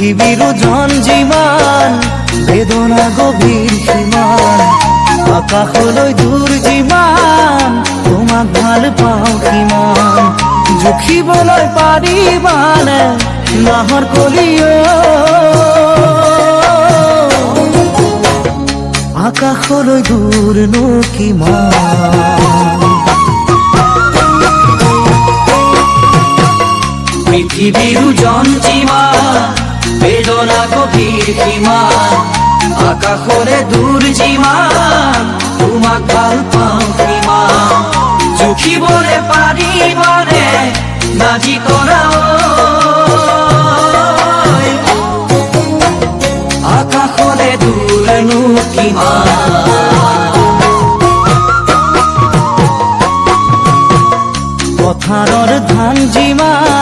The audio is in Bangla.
পৃথিবীর জীমান বেদনা গভীর সীমান আকাশলৈ দূৰ যিমান তোমাক ভালো পাওঁ কিমান জুখিবলৈ পাৰিবানে নাহৰ কলিঅ আকাশলৈ দূৰনো কিমান পৃথিবীর জঞ্জিমা বেদনা গভীর সীমা আকাশরে দূর জিমা তোমাক ভালো পাওঁ সীমা জুখিবলে পাৰিবনে নাজি ঐ। আকাশলে দূৰনো কিমান পথাৰৰ ধান যিমান